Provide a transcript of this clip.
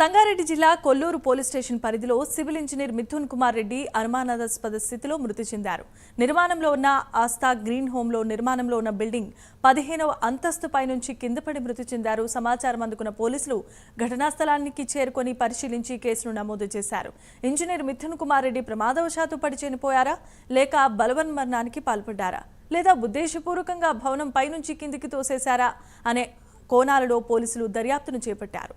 సంగారెడ్డి జిల్లా Kollur police station పరిధిలో civil engineer Mithun Kumar Reddy అనుమానాస్పద స్థితిలో మృతి చెందారు. నిర్మాణంలో ఉన్న ఆస్థా గ్రీన్ హోంలో నిర్మాణంలో ఉన్న బిల్డింగ్ పదిహేనవ అంతస్తుపై నుంచి కిందపడి మృతి చెందారు. సమాచారం అందుకున్న పోలీసులు ఘటనా స్థలానికి చేరుకొని పరిశీలించి కేసును నమోదు చేశారు. ఇంజనీర్ మిథున్ కుమార్ రెడ్డి ప్రమాదవశాత్తు పడి చనిపోయారా? లేక బలవన్మరణానికి పాల్పడ్డారా? లేదా ఉద్దేశపూర్వకంగా భవనం పైనుంచి కిందికి తోసేశారా? అనే కోణాలలో పోలీసులు దర్యాప్తును చేపట్టారు.